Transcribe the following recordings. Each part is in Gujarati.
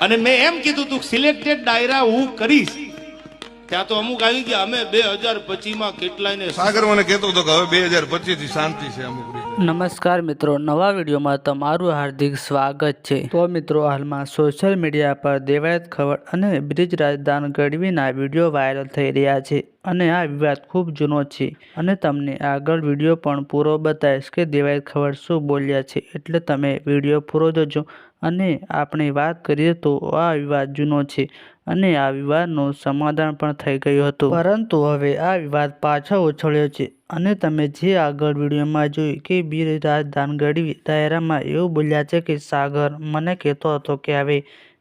અને મેં એમ કીધું તું સિલેક્ટેડ ડાયરા હું કરીશ. ત્યાં તો અમુક આવી ગયા. અમે બે હજાર પચીસમાં કેટલાયને સાગર મને કહેતો હતો કે હવે બે હજાર પચીસથી શાંતિ છે અમુક રીતે. નમસ્કાર મિત્રો નવા વિડીયોમાં તમારું હાર્દિક સ્વાગત છે. તો મિત્રો હાલમાં સોશિયલ મીડિયા પર દેવાયત ખબર અને બ્રિજ રાજદાન ગઢવીના વીડિયો વાયરલ થઈ રહ્યા છે અને આ વિવાદ ખૂબ જૂનો છે. અને તમને આગળ વીડિયો પણ પૂરો બતાવીશ કે દેવાયત ખબર શું બોલ્યા છે. એટલે તમે વીડિયો પૂરો જોજો અને આપણે વાત કરીએ તો આ વિવાદ જૂનો છે. અને આ વિવાદનું સમાધાન પણ થઈ ગયું હતું. પરંતુ હવે આ વિવાદ પાછો ઉછળ્યો છે અને તમે જે આગળ વિડીયોમાં જોયું કે વીર રાજદાન ગઢવી દાયરામાં એવું બોલ્યા છે કે સાગર મને કહેતો હતો કે હવે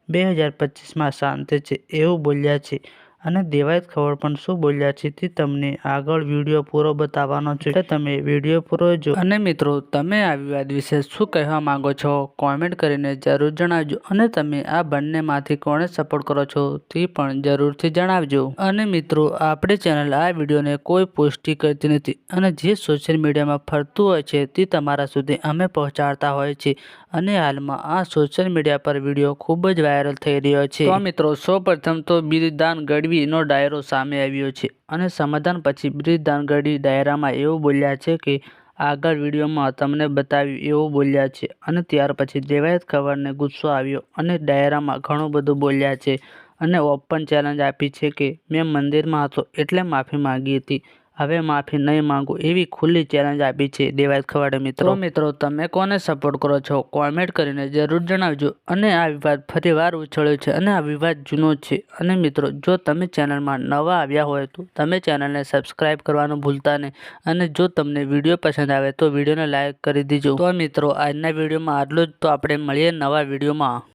બે હજાર પચીસમાં શાંતિ છે એવું બોલ્યા છે. અને દેવાયત ખબર પણ શું બોલ્યા છે તે તમને આગળ વીડિયો પૂરો બતાવવાનો છે. તમે વીડિયો પૂરો જો. અને મિત્રો, તમે આ વિવાદ વિશે શું કહેવા માંગો છો? કોમેન્ટ કરીને જરૂર જણાવજો અને તમે આ બંનેમાંથી કોને સપોર્ટ કરો છો તે પણ જરૂરથી જણાવજો. અને મિત્રો, આપણી ચેનલ આ વિડીયોને કોઈ પુષ્ટિ કરતી નથી અને જે સોશિયલ મીડિયામાં ફરતું હોય છે તે તમારા સુધી અમે પહોંચાડતા હોય છે અને હાલમાં આ સોશિયલ મીડિયા પર વીડિયો ખૂબ જ વાયરલ થઈ રહ્યો છે. તો મિત્રો સૌપ્રથમ તો બિરદાન ગઢવીનો ડાયરો સામે આવ્યો છે અને સમાધાન પછી બ્રિજ ધાનગઢી ડાયરામાં એવું બોલ્યા છે કે, આગળ વિડીયોમાં તમને બતાવ્યું એવું બોલ્યા છે. અને ત્યાર પછી દેવાયત ખબરને ગુસ્સો આવ્યો અને ડાયરામાં ઘણું બધું બોલ્યા છે અને ઓપન ચેલેન્જ આપી છે કે, મેં મંદિરમાં હતો એટલે માફી માંગી હતી. હવે માફી નહીં માંગુ, એવી ખુલ્લી ચેલેન્જ આપી છે. દેવાયત ખવાડે મિત્રો. મિત્રો, તમે કોને સપોર્ટ કરો છો? કોમેન્ટ કરીને જરૂર જણાવજો. અને આ વિવાદ ફરી વાર ઉછળ્યો છે અને આ વિવાદ જૂનો છે. અને મિત્રો, જો તમે ચેનલમાં નવા આવ્યા હોય તો તમે ચેનલને સબસ્ક્રાઇબ કરવાનું ભૂલતા નહીં. અને જો તમને વીડિયો પસંદ આવે તો વિડીયોને લાઇક કરી દીજો. તો મિત્રો, આજના વિડીયોમાં આટલું જ. તો આપણે મળીએ નવા વિડીયોમાં.